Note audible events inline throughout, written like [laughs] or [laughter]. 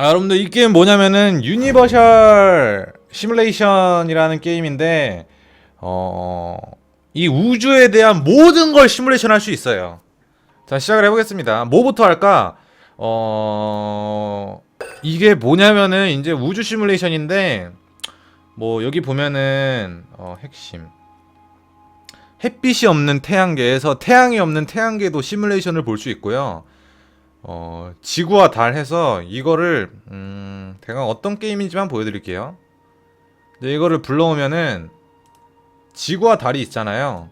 아, 여러분들 이 게임 뭐냐면은 유니버셜 시뮬레이션이라는 게임인데 어, 이 우주에 대한 모든 걸 시뮬레이션 할 수 있어요. 자, 시작을 해보겠습니다. 뭐부터 할까? 어, 이게 뭐냐면은 이제 우주 시뮬레이션인데 뭐 여기 보면은 어, 핵심 햇빛이 없는 태양계에서 태양이 없는 태양계도 시뮬레이션을 볼 수 있고요. 어, 지구와 달 해서 이거를 음, 대강 어떤 게임인지만 보여드릴게요. 이제 이거를 불러오면은 지구와 달이 있잖아요.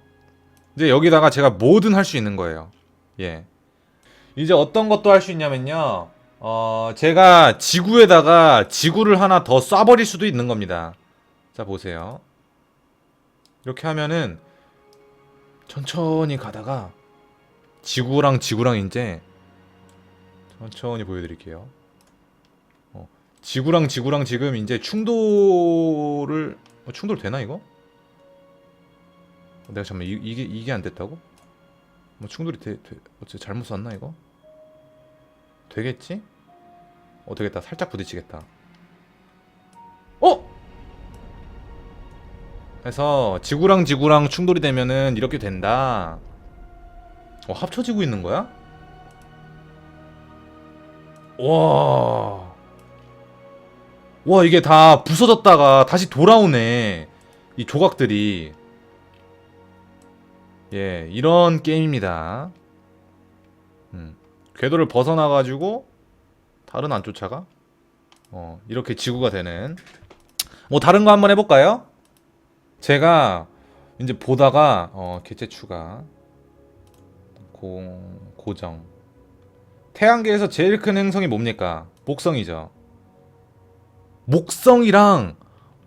이제 여기다가 제가 뭐든 할 수 있는 거예요. 예. 이제 어떤 것도 할 수 있냐면요. 어, 제가 지구에다가 지구를 하나 더 쏴버릴 수도 있는 겁니다. 자, 보세요. 이렇게 하면은 천천히 가다가 지구랑 지구랑 이제 천천히 보여드릴게요. 어, 지구랑 지구랑 지금 이제 충돌을 어, 충돌 되나 이거? 어, 내가 잠깐 이, 이게 이게 안 됐다고? 뭐 충돌이 돼, 돼 어째 잘못 쐈나 이거? 되겠지? 어 되겠다 살짝 부딪히겠다. 어? 그래서 지구랑 지구랑 충돌이 되면은 이렇게 된다. 어 합쳐지고 있는 거야? 와. 와, 이게 다 부서졌다가 다시 돌아오네. 이 조각들이. 예, 이런 게임입니다. 음. 궤도를 벗어나가지고, 달은 안 쫓아가? 어, 이렇게 지구가 되는. 뭐, 다른 거 한번 해볼까요? 제가 이제 보다가, 어, 개체 추가. 공, 고정. 태양계에서 제일 큰 행성이 뭡니까? 목성이죠. 목성이랑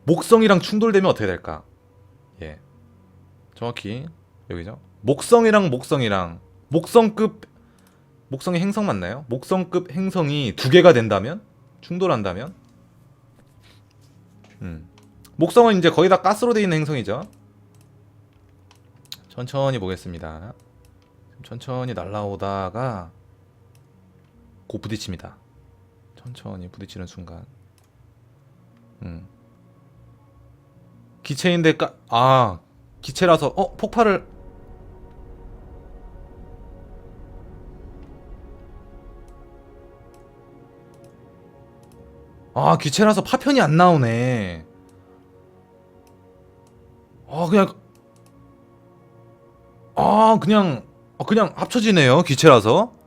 목성이랑 충돌되면 어떻게 될까? 예. 정확히 여기죠. 목성이랑 목성이랑 목성급 목성의 행성 맞나요? 목성급 행성이 두 개가 된다면 충돌한다면 음. 목성은 이제 거의 다 가스로 돼 있는 행성이죠. 천천히 보겠습니다. 천천히 날라오다가 고 부딪힙니다. 천천히 부딪히는 순간. 음. 기체인데 까, 아, 기체라서, 어, 폭발을. 아, 기체라서 파편이 안 나오네. 아, 그냥, 아, 그냥, 아, 그냥 합쳐지네요. 기체라서.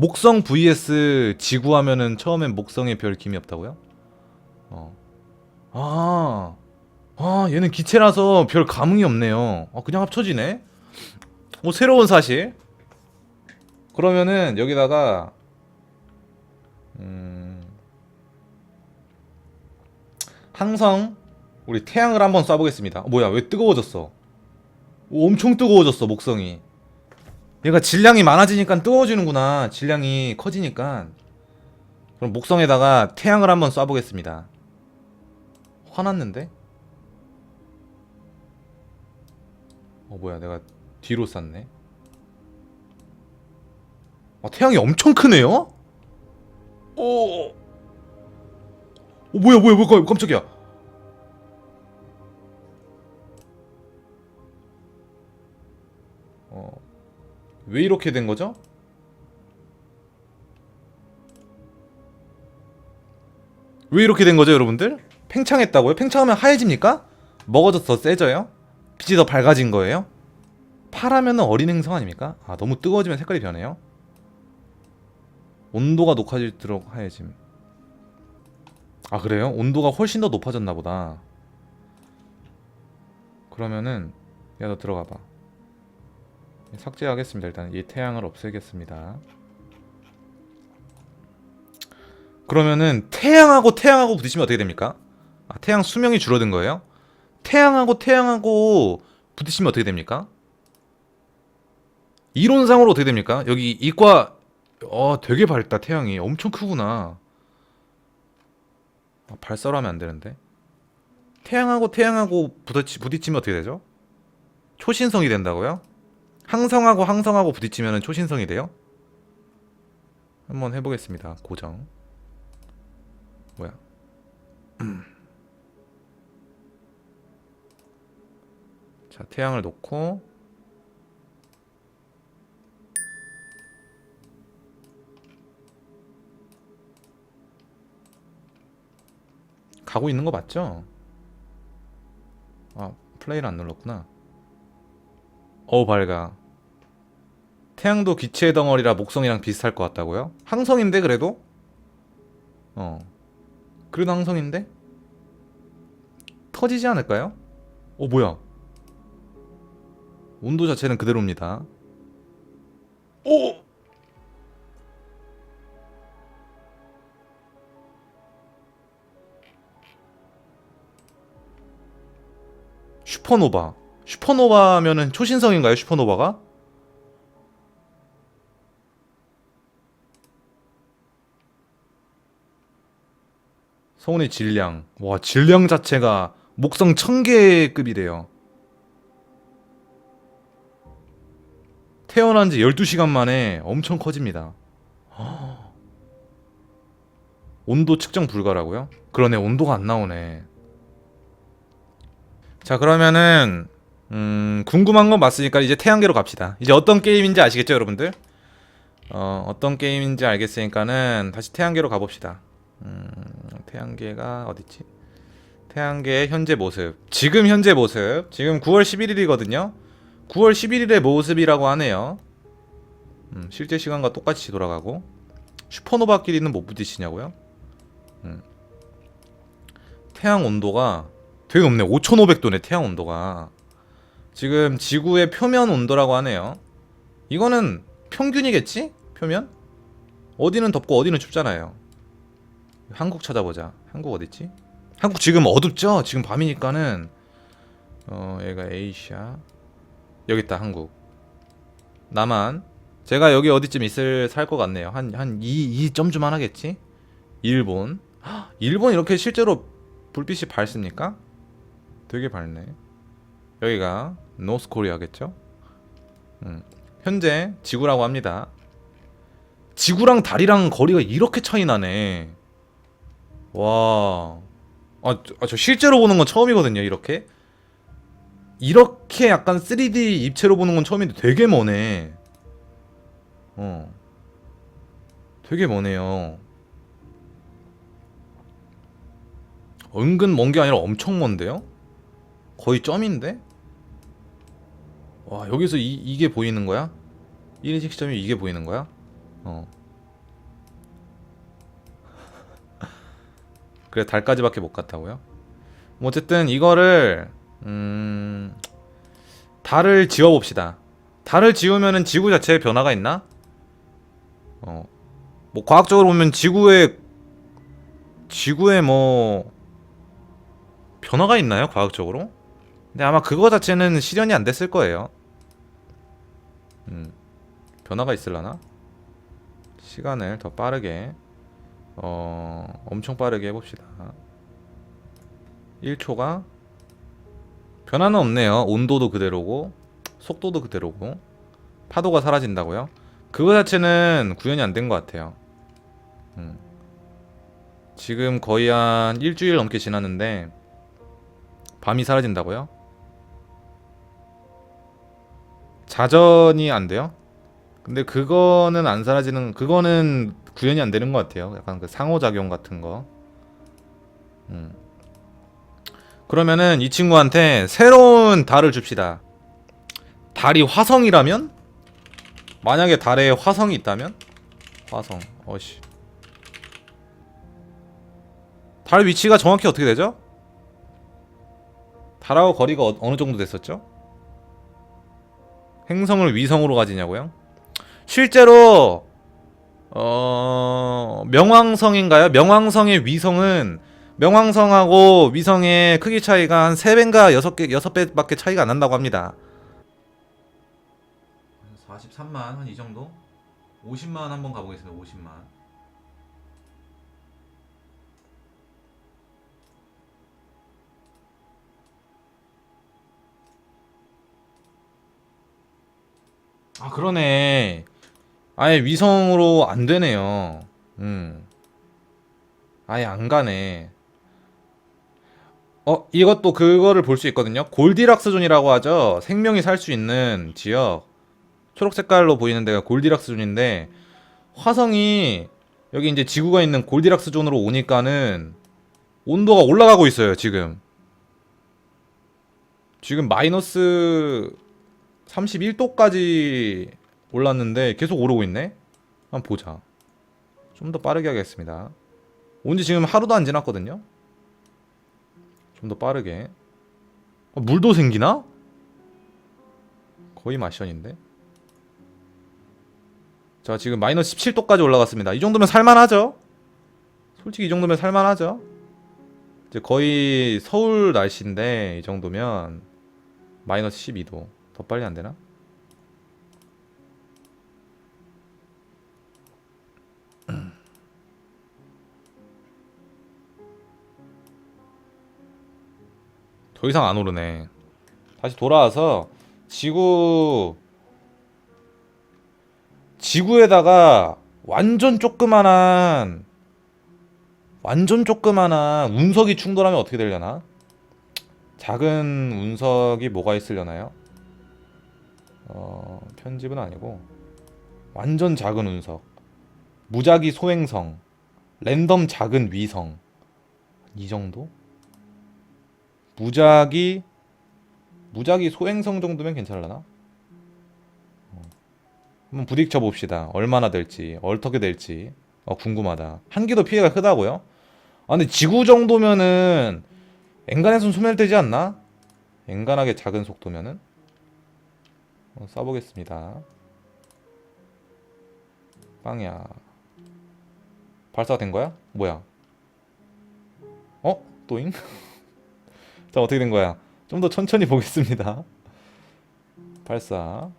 목성 vs 지구 하면은 처음엔 목성에 별 힘이 없다고요? 어. 아. 아, 얘는 기체라서 별 감흥이 없네요. 아, 그냥 합쳐지네. 뭐 새로운 사실. 그러면은 여기다가 음. 항성 우리 태양을 한번 쏴보겠습니다. 어, 뭐야? 왜 뜨거워졌어? 오, 엄청 뜨거워졌어, 목성이. 얘가 질량이 많아지니까 뜨거워지는구나. 질량이 커지니까. 그럼 목성에다가 태양을 한번 쏴보겠습니다. 화났는데? 어 뭐야 내가 뒤로 쐈네. 아 태양이 엄청 크네요? 오. 어 뭐야 뭐야 뭐야 깜짝이야. 왜 이렇게 된 거죠? 왜 이렇게 된 거죠, 여러분들? 팽창했다고요? 팽창하면 하얘집니까? 먹어져서 더 세져요? 빛이 더 밝아진 거예요? 파라면 어린 행성 아닙니까? 아, 너무 뜨거워지면 색깔이 변해요? 온도가 높아질수록 하얘짐. 아, 그래요? 온도가 훨씬 더 높아졌나 보다. 그러면은, 야, 너 들어가 봐. 삭제하겠습니다. 일단 이 태양을 없애겠습니다. 그러면은 태양하고 태양하고 부딪히면 어떻게 됩니까? 아, 태양 수명이 줄어든 거예요? 태양하고 태양하고 부딪히면 어떻게 됩니까? 이론상으로 어떻게 됩니까? 여기 이과 어 되게 밝다 태양이 엄청 크구나. 아, 발사로 하면 안 되는데. 태양하고 태양하고 부딪히, 부딪히면 어떻게 되죠? 초신성이 된다고요? 항성하고 항성하고 부딪히면 초신성이 돼요? 한번 해보겠습니다. 고정. 뭐야? [clears throat] 자, 태양을 놓고 가고 있는 거 맞죠? 아, 플레이를 안 눌렀구나. 어우, 밝아. 태양도 기체의 덩어리라 목성이랑 비슷할 것 같다고요? 항성인데 그래도? 어. 그래도 항성인데? 터지지 않을까요? 어 뭐야? 온도 자체는 그대로입니다. 오! 슈퍼노바. 슈퍼노바면은 초신성인가요? 슈퍼노바가? 성운의 질량. 와, 질량 자체가 목성 1000개급이래요. 태어난 지 12시간 만에 엄청 커집니다. 허. [gasps] 온도 측정 불가라고요? 그러네, 온도가 안 나오네. 자, 그러면은 음, 궁금한 건 맞으니까 이제 태양계로 갑시다. 이제 어떤 게임인지 아시겠죠, 여러분들? 어, 어떤 게임인지 알겠으니까는 다시 태양계로 가봅시다. 음, 태양계가 어딨지? 태양계의 현재 모습. 지금 현재 모습. 지금 9월 11일이거든요. 9월 11일의 모습이라고 하네요. 음, 실제 시간과 똑같이 돌아가고 슈퍼노바끼리는 못 부딪히냐고요? 음. 태양 온도가 되게 높네. 5,500도네 태양 온도가. 지금 지구의 표면 온도라고 하네요. 이거는 평균이겠지? 표면? 어디는 덥고 어디는 춥잖아요. 한국 찾아보자. 한국 어딨지? 한국 지금 어둡죠? 지금 밤이니까는. 어 얘가 에이시아. 여기 있다 한국. 남한 제가 여기 어디쯤 있을 살 것 같네요. 한 한 2, 2점쯤만 하겠지? 일본. 헉, 일본 이렇게 실제로 불빛이 밝습니까? 되게 밝네. 여기가 노스 코리아겠죠? 음, 현재 지구라고 합니다. 지구랑 달이랑 거리가 이렇게 차이 나네 와. 아, 저- 아, 저 실제로 보는 건 처음이거든요, 이렇게. 이렇게 약간 3D 입체로 보는 건 처음인데 되게 머네. 어. 되게 머네요. 은근 먼 게 아니라 엄청 먼데요? 거의 점인데? 와, 여기서 이, 이게 보이는 거야? 1인식 시점이 이게 보이는 거야? 어. 그래 달까지밖에 못 갔다고요? 뭐 어쨌든 이거를 음 달을 지워 봅시다. 달을 지우면은 지구 자체에 변화가 있나? 어. 뭐 과학적으로 보면 지구에 지구에 뭐 변화가 있나요? 과학적으로? 근데 아마 그거 자체는 실현이 안 됐을 거예요. 음. 변화가 있을라나? 시간을 더 빠르게 어, 엄청 빠르게 해봅시다. 1초가 변화는 없네요. 온도도 그대로고 속도도 그대로고 파도가 사라진다고요? 그거 자체는 구현이 안 된 것 같아요. 음. 지금 거의 한 일주일 넘게 지났는데 밤이 사라진다고요? 자전이 안 돼요? 근데 그거는 안 사라지는 그거는 구현이 안 되는 것 같아요. 약간 그 상호작용 같은 거. 음. 그러면은 이 친구한테 새로운 달을 줍시다. 달이 화성이라면? 만약에 달에 화성이 있다면? 화성. 어씨. 달 위치가 정확히 어떻게 되죠? 달하고 거리가 어, 어느 정도 됐었죠? 행성을 위성으로 가지냐고요? 실제로 어 명왕성인가요? 명왕성의 위성은 명왕성하고 위성의 크기 차이가 한 3배인가 6개 6배밖에 차이가 안 난다고 합니다. 43만 한 이 정도? 50만 한번 가보겠습니다. 50만. 아 그러네. 아예 위성으로 안 되네요. 음. 아예 안 가네. 어, 이것도 그거를 볼 수 있거든요. 골디락스 존이라고 하죠. 생명이 살 수 있는 지역. 초록 색깔로 보이는 데가 골디락스 존인데 화성이 여기 이제 지구가 있는 골디락스 존으로 오니까는 온도가 올라가고 있어요, 지금. 지금 마이너스 31도까지 올랐는데 계속 오르고 있네. 한번 보자. 좀 더 빠르게 하겠습니다. 온지 지금 하루도 안 지났거든요. 좀 더 빠르게. 어, 물도 생기나? 거의 마션인데. 자, 지금 마이너스 17도까지 올라갔습니다. 이 정도면 살만하죠? 솔직히 이 정도면 살만하죠? 이제 거의 서울 날씨인데 이 정도면 마이너스 12도. 더 빨리 안 되나? 더 이상 안 오르네. 다시 돌아와서 지구 지구에다가 완전 조그만한 완전 조그만한 운석이 충돌하면 어떻게 되려나? 작은 운석이 뭐가 있으려나요? 어, 편집은 아니고 완전 작은 운석 무작위 소행성 랜덤 작은 위성 이 정도? 무작위 무작위 소행성 정도면 괜찮을라나? 어. 한번 부딪혀 봅시다. 얼마나 될지, 어떻게 될지. 어, 궁금하다. 한기도 피해가 크다고요? 아, 근데 지구 정도면은 엔간에선 소멸되지 않나? 엔간하게 작은 속도면은 어, 써보겠습니다. 빵야. 발사가 된 거야? 뭐야? 어? 또잉? [laughs] 자 어떻게 된 거야? 좀 더 천천히 보겠습니다. 발사.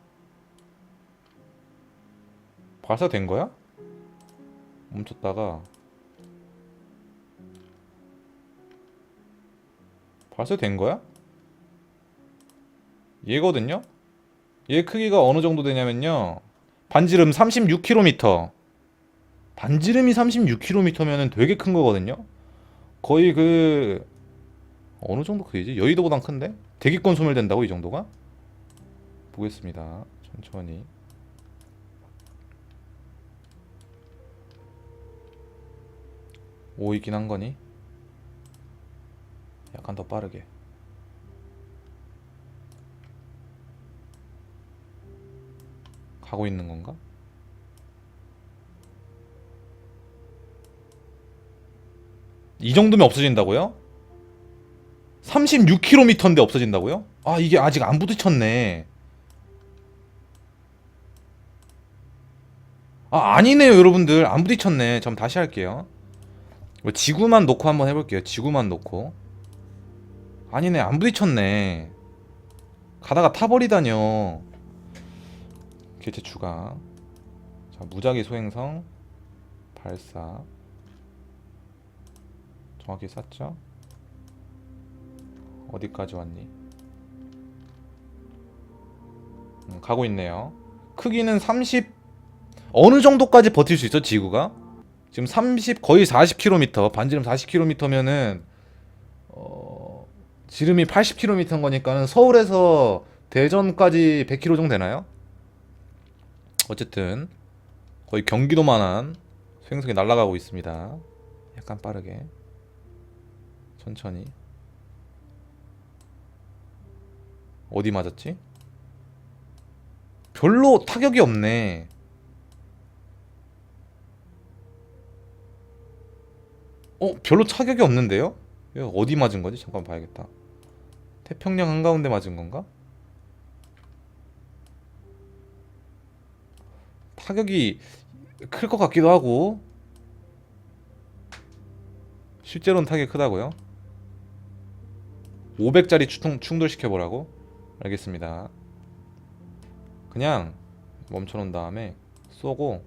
발사 된 거야? 멈췄다가 발사 된 거야? 얘거든요? 얘 크기가 어느 정도 되냐면요. 반지름 36km. 반지름이 36km면은 되게 큰 거거든요. 거의 그 어느 정도 크기지? 여의도보단 큰데? 대기권 소멸된다고 이 정도가? 보겠습니다. 천천히. 오 있긴 한 거니? 약간 더 빠르게. 가고 있는 건가? 이 정도면 없어진다고요? 36km인데 없어진다고요? 아 이게 아직 안 부딪혔네. 아 아니네요 여러분들 안 부딪혔네. 전 다시 할게요. 뭐 지구만 놓고 한번 해볼게요. 지구만 놓고. 아니네 안 부딪혔네. 가다가 타버리다뇨. 개체 추가. 자 무작위 소행성 발사. 정확히 쐈죠? 어디까지 왔니? 음, 가고 있네요. 크기는 30 어느 정도까지 버틸 수 있어 지구가? 지금 30 거의 40km 반지름 40km면은 어, 지름이 80km인 거니까는 서울에서 대전까지 100km 정도 되나요? 어쨌든 거의 경기도만한 수행성이 날아가고 있습니다. 약간 빠르게 천천히 어디 맞았지? 별로 타격이 없네. 어, 별로 타격이 없는데요? 어디 맞은 거지? 잠깐 봐야겠다. 태평양 한가운데 맞은 건가? 타격이 클 것 같기도 하고 실제로는 타격이 크다고요? 500짜리 충돌시켜 보라고? 알겠습니다. 그냥 멈춰 놓은 다음에 쏘고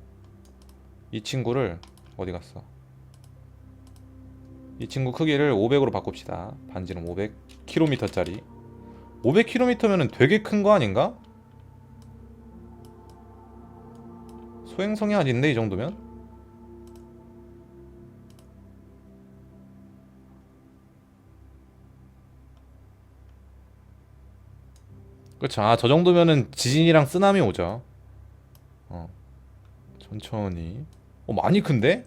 이 친구를 어디 갔어? 이 친구 크기를 500으로 바꿉시다. 반지름 500km짜리. 500km면은 되게 큰 거 아닌가? 소행성이 아닌데 이 정도면? 그렇죠. 아, 저 정도면은 지진이랑 쓰나미 오죠. 어. 천천히. 어, 많이 큰데?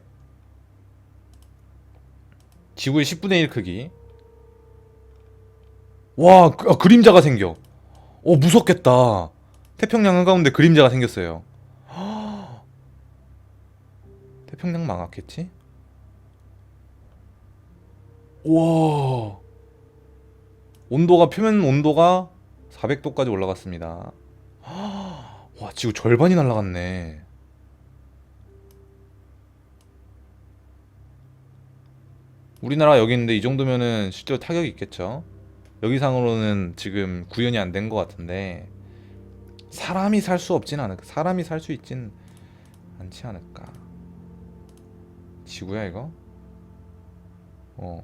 지구의 10분의 1 크기. 와, 그, 아, 그림자가 생겨. 어, 무섭겠다. 태평양 한가운데 그림자가 생겼어요. [gasps] 태평양 망했겠지? 와. 온도가 표면 온도가 400도까지 올라갔습니다. 와, 지구 절반이 날아갔네. 우리나라 여기 있는데 이 정도면은 실제로 타격이 있겠죠. 여기상으로는 지금 구현이 안 된 것 같은데 사람이 살 수 없진 않을까? 사람이 살 수 있진 않지 않을까? 지구야 이거? 어.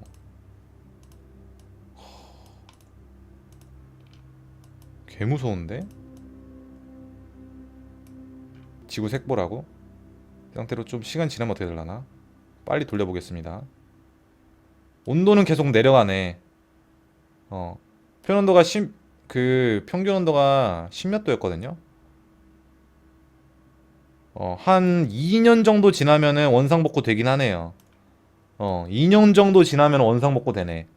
개 무서운데? 지구 색보라고? 이 상태로 좀 시간 지나면 어떻게 될라나? 빨리 돌려보겠습니다. 온도는 계속 내려가네. 어. 표현 온도가 10, 그 평균 온도가 10몇 도였거든요. 어, 한 2년 정도 지나면은 원상복구 되긴 하네요. 어, 2년 정도 지나면 원상복구 되네.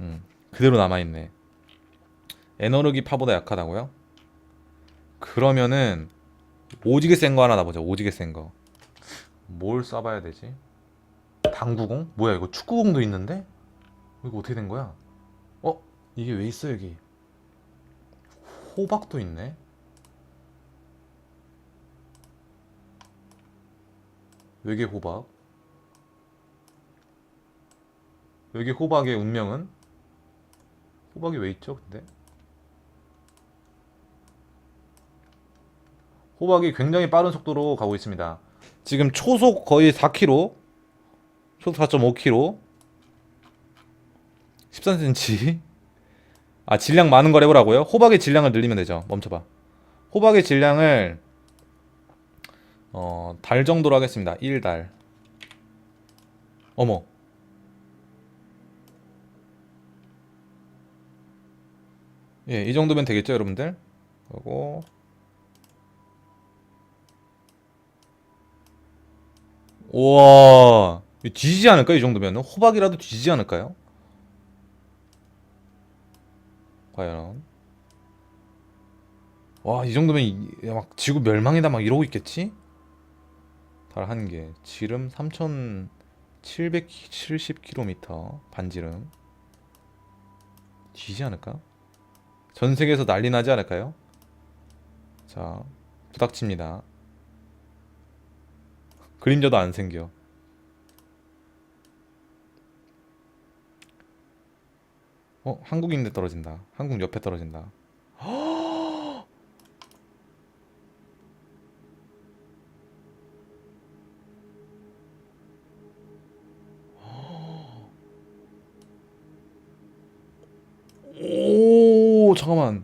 음, 그대로 남아있네. 에너르기 파보다 약하다고요? 그러면은 오지게 센 거 하나 놔보자. 오지게 센 거. 뭘 쏴봐야 되지? 당구공? 뭐야 이거 축구공도 있는데? 이거 어떻게 된 거야? 어? 이게 왜 있어 여기? 호박도 있네? 외계 호박? 외계 호박의 운명은? 호박이 왜 있죠 근데? 호박이 굉장히 빠른 속도로 가고 있습니다. 지금 초속 거의 4km, 초속 4.5km, 13cm. 아 질량 많은 걸 해보라고요? 호박의 질량을 늘리면 되죠. 멈춰봐. 호박의 질량을 어, 달 정도로 하겠습니다. 1달. 어머. 예, 이 정도면 되겠죠, 여러분들? 그리고 우와 뒤지지 않을까요 이 정도면 호박이라도 뒤지지 않을까요? 과연 와 이 정도면 이- 막 지구 멸망이다 막 이러고 있겠지? 달 한개 지름 3770km 반지름 뒤지지 않을까? 전 세계에서 난리 나지 않을까요? 자 부닥칩니다 그림자도 안 생겨. 어, 한국인데 떨어진다. 한국 옆에 떨어진다. [gasps] 오, 잠깐만.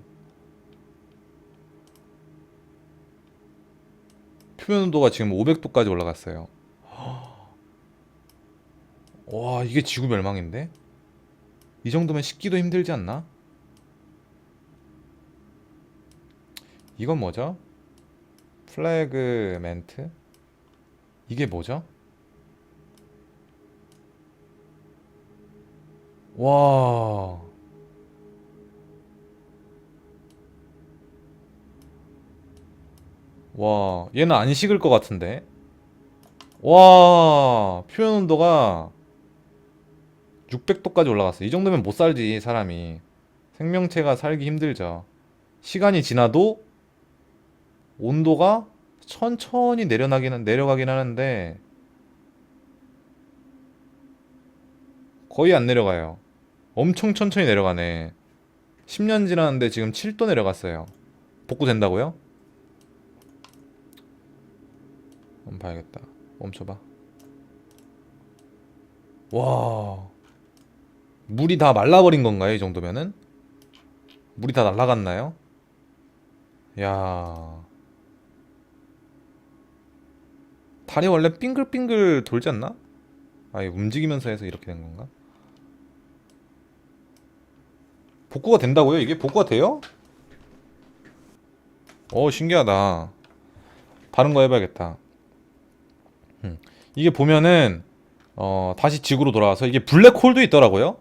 표면 온도가 지금 500도까지 올라갔어요. 와, 이게 지구 멸망인데? 이 정도면 식기도 힘들지 않나? 이건 뭐죠? 플래그 멘트? 이게 뭐죠? 와. 와, 얘는 안 식을 것 같은데? 와, 표현 온도가 600도까지 올라갔어. 이 정도면 못 살지, 사람이. 생명체가 살기 힘들죠. 시간이 지나도 온도가 천천히 내려나기는, 내려가긴 하는데, 거의 안 내려가요. 엄청 천천히 내려가네. 10년 지났는데 지금 7도 내려갔어요. 복구된다고요? 한번 봐야겠다. 멈춰봐. 와. 물이 다 말라버린 건가요? 이 정도면은? 물이 다 날아갔나요? 야. 달이 원래 빙글빙글 돌지 않나? 아, 이 움직이면서 해서 이렇게 된 건가? 복구가 된다고요? 이게 복구가 돼요? 어 신기하다. 다른 거 해봐야겠다. 음. 이게 보면은 어 다시 지구로 돌아와서 이게 블랙홀도 있더라고요.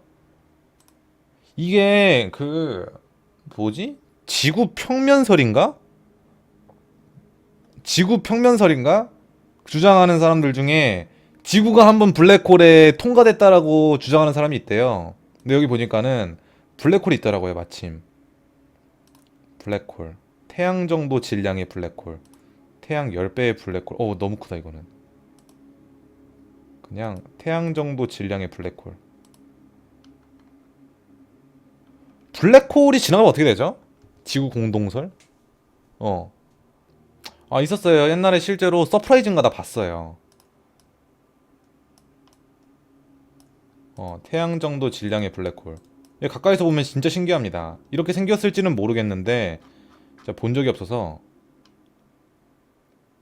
이게 그 뭐지? 지구 평면설인가? 지구 평면설인가? 주장하는 사람들 중에 지구가 한번 블랙홀에 통과됐다라고 주장하는 사람이 있대요. 근데 여기 보니까는 블랙홀이 있더라고요, 마침. 블랙홀. 태양 정도 질량의 블랙홀. 태양 10배의 블랙홀. 어, 너무 크다 이거는. 그냥 태양 정도 질량의 블랙홀. 블랙홀이 지나가면 어떻게 되죠? 지구 공동설? 어. 아, 있었어요. 옛날에 실제로 서프라이즈인가 다 봤어요. 어, 태양 정도 질량의 블랙홀. 얘 가까이서 보면 진짜 신기합니다. 이렇게 생겼을지는 모르겠는데, 본 적이 없어서.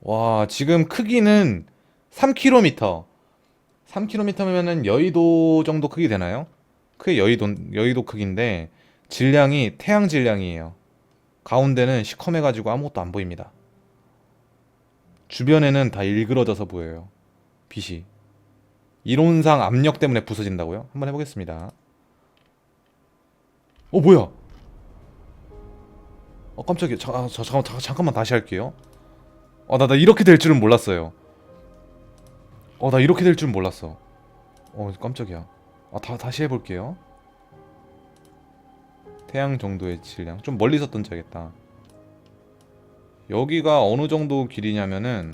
와, 지금 크기는 3km. 3km면은 여의도 정도 크기 되나요? 크게 여의도, 여의도 크기인데, 질량이 태양 질량이에요. 가운데는 시커매가지고 아무것도 안 보입니다. 주변에는 다 일그러져서 보여요. 빛이. 이론상 압력 때문에 부서진다고요? 한번 해보겠습니다. 어 뭐야? 어 깜짝이야. 자, 아, 저, 잠깐, 잠깐, 잠깐만 다시 할게요. 어, 나, 나 이렇게 될 줄은 몰랐어요. 어, 나 이렇게 될 줄은 몰랐어. 어, 깜짝이야. 아, 다, 다시 해볼게요. 태양 정도의 질량. 좀 멀리서 던져야겠다. 여기가 어느 정도 길이냐면은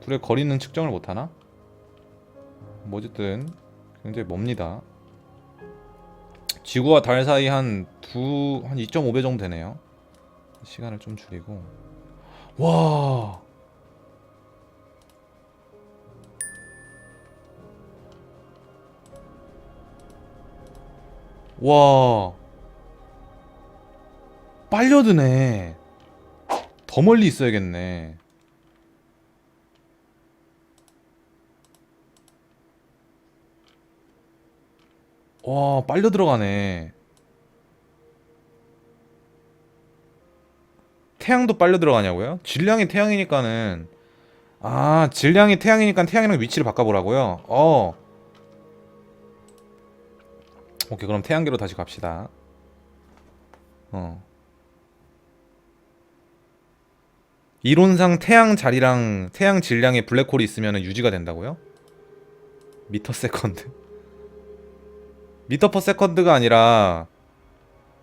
둘의 거리는 측정을 못하나? 뭐 어쨌든 굉장히 멉니다. 지구와 달 사이 한 두, 한 2.5배 정도 되네요. 시간을 좀 줄이고. 와. 와. 빨려드네. 더 멀리 있어야겠네. 와, 빨려 들어가네. 태양도 빨려 들어가냐고요? 질량이 태양이니까는 아, 질량이 태양이니까 태양이랑 위치를 바꿔보라고요? 어. 오케이, 그럼 태양계로 다시 갑시다. 어. 이론상 태양 자리랑 태양 질량의 블랙홀이 있으면 유지가 된다고요? 미터 세컨드. 미터 퍼 세컨드가 아니라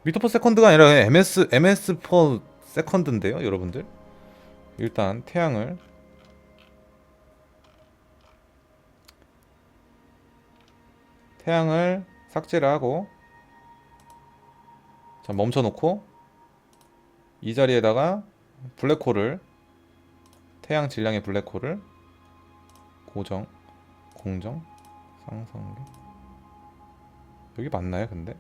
미터 퍼 세컨드가 아니라 ms ms 퍼 세컨드인데요, 여러분들. 일단 태양을 태양을 삭제를 하고 자 멈춰 놓고 이 자리에다가 블랙홀을 태양 질량의 블랙홀을 고정 공정 상승계 여기 맞나요 근데?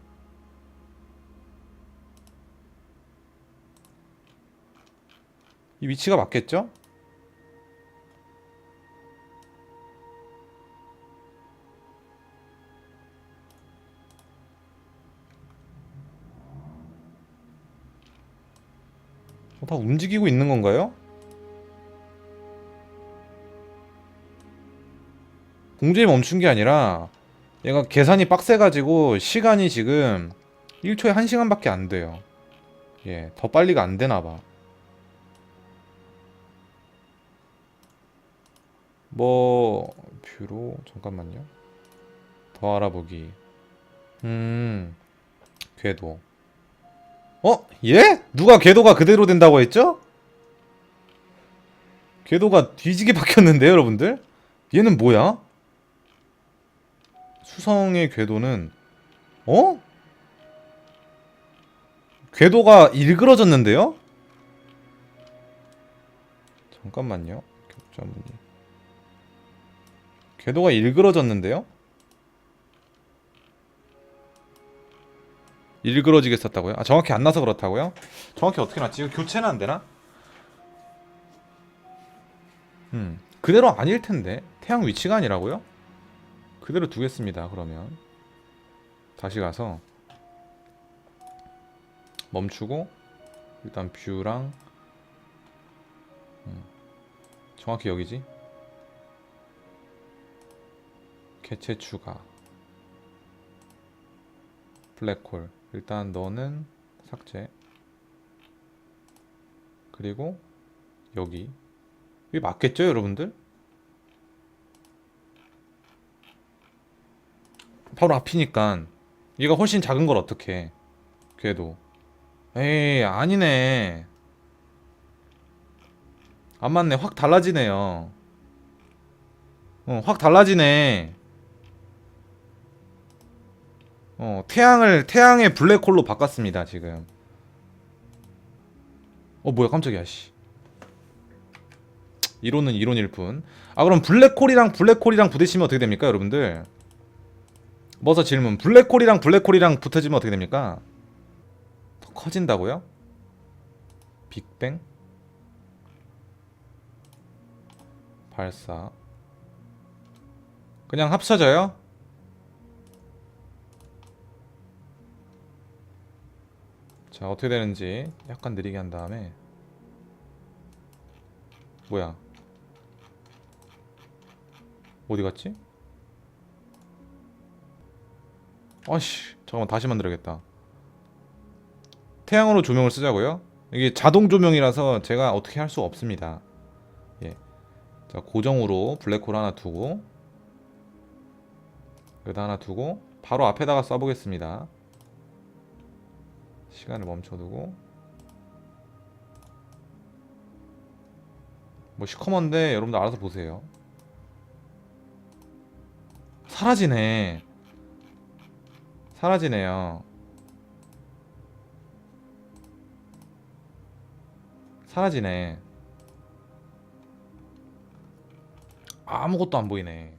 이 위치가 맞겠죠? 어, 다 움직이고 있는 건가요? 공중에 멈춘 게 아니라 얘가 계산이 빡세가지고 시간이 지금 1초에 1시간밖에 안 돼요. 예, 더 빨리가 안 되나 봐. 뭐 뷰로 잠깐만요. 더 알아보기. 음. 궤도. 어? 예? 누가 궤도가 그대로 된다고 했죠? 궤도가 뒤지게 [laughs] 바뀌었는데요, 여러분들? 얘는 뭐야? 수성의 궤도는 어? 궤도가 일그러졌는데요? 잠깐만요. 격자무늬. 궤도가 일그러졌는데요? 일그러지게 썼다고요? 아 정확히 안 나서 그렇다고요? 정확히 어떻게 났지? 이거 교체는 안 되나? 음 그대로 아닐 텐데 태양 위치가 아니라고요? 그대로 두겠습니다. 그러면 다시 가서 멈추고 일단 뷰랑 음, 정확히 여기지 개체 추가. 블랙홀. 일단 너는 삭제. 그리고 여기. 이게 맞겠죠 여러분들? 바로 앞이니까 얘가 훨씬 작은 걸 어떻게 걔도. 에이 아니네. 안 맞네. 확 달라지네요. 어, 확 달라지네 어, 태양을 태양의 블랙홀로 바꿨습니다 지금 어 뭐야 깜짝이야 씨 이론은 이론일 뿐. 아 그럼 블랙홀이랑 블랙홀이랑 부딪히면 어떻게 됩니까, 여러분들? 머서 질문. 블랙홀이랑 블랙홀이랑 붙어지면 어떻게 됩니까? 더 커진다고요? 빅뱅? 발사. 그냥 합쳐져요? 자, 어떻게 되는지 약간 느리게 한 다음에 뭐야? 어디 갔지? 아씨, 잠깐만 다시 만들어야겠다. 태양으로 조명을 쓰자고요? 이게 자동 조명이라서 제가 어떻게 할수 없습니다. 예. 자, 고정으로 블랙홀 하나 두고 여기다 하나 두고 바로 앞에다가 써보겠습니다. 시간을 멈춰두고 뭐 시커먼데 여러분들 알아서 보세요. 사라지네. 사라지네요. 사라지네. 아무것도 안 보이네.